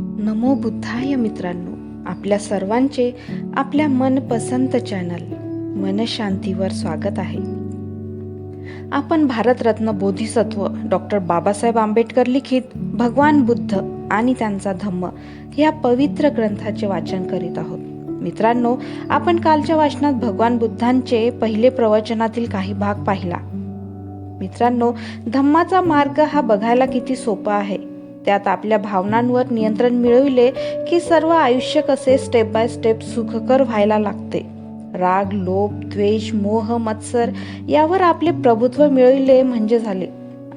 नमो बुद्धाय मित्रांनो आपल्या सर्वांचे आपल्या मनपसंत चॅनल मनशांतीवर स्वागत आहे. आपण भारतरत्न बोधिसत्व डॉक्टर बाबासाहेब आंबेडकर लिखित भगवान बुद्ध आणि त्यांचा धम्म या पवित्र ग्रंथाचे वाचन करीत आहोत. मित्रांनो आपण कालच्या वाचनात भगवान बुद्धांचे पहिले प्रवचनातील काही भाग पाहिला. मित्रांनो धम्माचा मार्ग हा बघायला किती सोपा आहे त्यात आपल्या भावनांवर नियंत्रण मिळविले की सर्व आयुष्य कसे स्टेप बाय स्टेप सुखकर व्हायला लागते. राग लोभ द्वेष मोह मत्सर यावर आपले प्रभुत्व मिळविले म्हणजे झाले.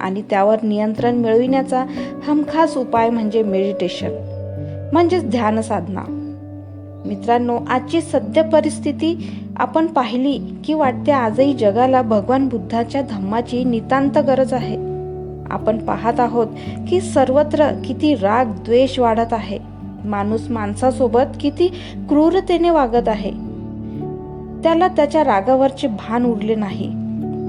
आणि त्यावर नियंत्रण मिळविण्याचा हमखास उपाय म्हणजे मेडिटेशन म्हणजेच ध्यान साधना. मित्रांनो आजची सद्य परिस्थिती आपण पाहिली की वाटते आजही जगाला भगवान बुद्धाच्या धम्माची नितांत गरज आहे. आपण पाहत आहोत की सर्वत्र किती राग द्वेष वाढत आहे. माणूस माणसासोबत किती क्रूरतेने वागत आहे. त्याला त्याच्या रागावरचे भान उरले नाही.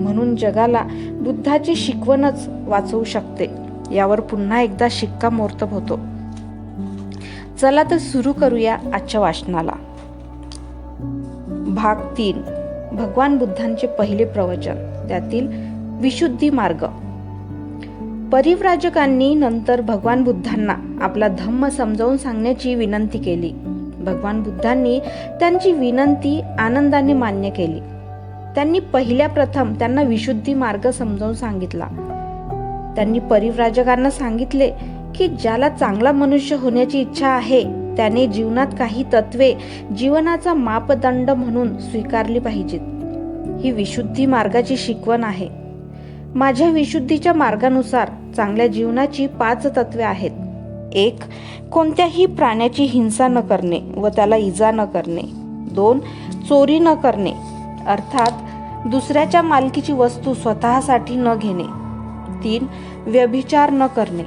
म्हणून जगाला बुद्धाची शिकवणच वाचवू शकते. यावर पुन्हा एकदा शिक्कामोर्तब होतो. चला तर सुरू करूया आजच्या वाचनाला. भाग तीन. भगवान बुद्धांचे पहिले प्रवचन. त्यातील विशुद्धी मार्ग. परिव्राजकांनी नंतर भगवान बुद्धांना आपला धम्म समजावून सांगण्याची विनंती केली. भगवान बुद्धांनी त्यांची विनंती आनंदाने मान्य केली. त्यांनी पहिल्या प्रथम त्यांना विशुद्धी मार्ग समजावून सांगितला. त्यांनी परिव्राजकांना सांगितले की ज्याला चांगला मनुष्य होण्याची इच्छा आहे त्याने जीवनात काही तत्वे जीवनाचा मापदंड म्हणून स्वीकारली पाहिजेत. ही विशुद्धी मार्गाची शिकवण आहे. माझ्या विशुद्धीच्या मार्गानुसार चांगल्या जीवनाची पाच तत्वे आहेत. एक कोणत्याही प्राण्याची हिंसा न करणे व त्याला इजा न करणे. दोन चोरी न करणे अर्थात दुसऱ्याच्या मालकीची वस्तू स्वतःसाठी न घेणे. तीन व्यभिचार न करणे.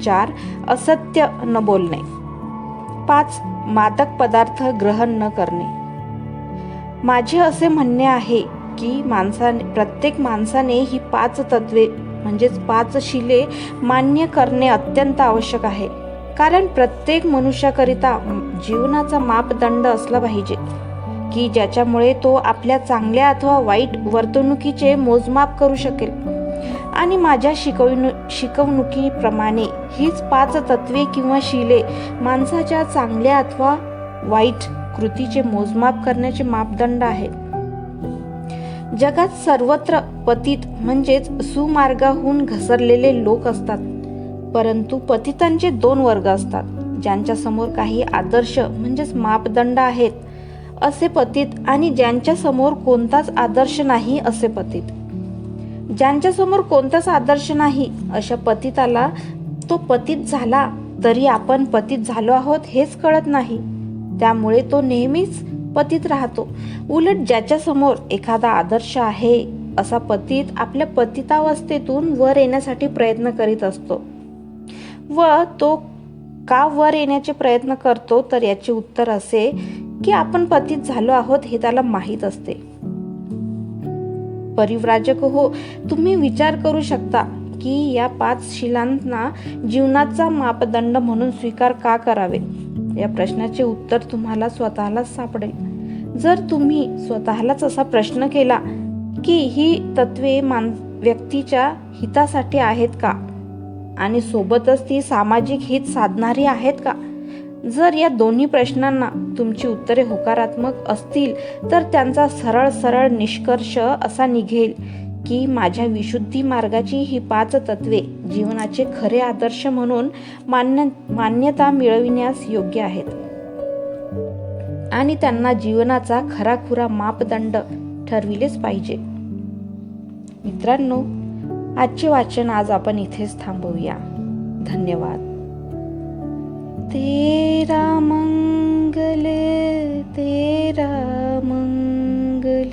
चार असत्य न बोलणे. पाच मादक पदार्थ ग्रहण न करणे. माझे असे म्हणणे आहे की माणसाने प्रत्येक माणसाने ही पाच तत्वे म्हणजेच पाच शिले मान्य करणे अत्यंत आवश्यक आहे. कारण प्रत्येक मनुष्याकरिता जीवनाचा मापदंड असला पाहिजे की ज्याच्यामुळे तो आपल्या चांगल्या अथवा वाईट वर्तणुकीचे मोजमाप करू शकेल. आणि माझ्या शिकवणु शिकवणुकीप्रमाणे हीच पाच तत्वे किंवा शिले माणसाच्या चांगल्या अथवा वाईट कृतीचे मोजमाप करण्याचे मापदंड आहेत. जगात सर्वत्र पतित म्हणजेच सुमार्गाहून घसरलेले लोक असतात. परंतु पतितांचे दोन वर्ग असतात. ज्यांच्या समोर काही आदर्श म्हणजेच मापदंड आहेत असे पतित आणि ज्यांच्या समोर कोणताच आदर्श नाही असे पतित. ज्यांच्या समोर कोणताच आदर्श नाही अशा पतिताला तो पतित झाला तरी आपण पतित झालो आहोत हेच कळत नाही. त्यामुळे तो नेहमीच पतीत राहतो. उलट ज्याच्या समोर एखादा आदर्श आहे असा पतित आपल्या पतितावस्थेतून वर येण्यासाठी प्रयत्न करीत असतो. व तो का वर येण्याचे प्रयत्न करतो तर याचे उत्तर असे की आपण पतित झालो आहोत हे त्याला माहीत असते. परिव्राजक हो तुम्ही विचार करू शकता की या पाच शिलांना जीवनाचा मापदंड म्हणून स्वीकार का करावे? या प्रश्नाचे उत्तर तुम्हाला स्वतःला सापडेल. जर तुम्ही स्वतःलाच असा प्रश्न केला की ही तत्वे मान व्यक्तीच्या हितासाठी आहेत का? आणि सोबतच ती सामाजिक हित साधणारी आहेत का? जर या दोन्ही प्रश्नांना तुमची उत्तरे होकारात्मक असतील तर त्यांचा सरळ सरळ निष्कर्ष असा निघेल की माझ्या विशुद्धी मार्गाची ही पाच तत्वे जीवनाचे खरे आदर्श म्हणून मान्य मान्यता मिळविण्यास योग्य आहेत. आणि त्यांना जीवनाचा खराखुरा मापदंड ठरविलेच पाहिजे. मित्रांनो आजचे वाचन आज आपण इथेच थांबवूया. धन्यवाद. तेरा मंगल तेरा मंगल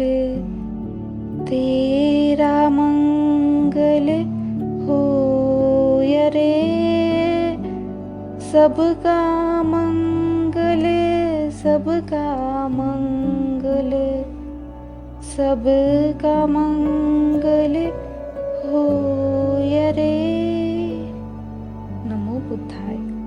तेरा मंगल होय रे सबका मंगल सबका मंगल सबका मंगल होय रे। नमो बुद्धाय।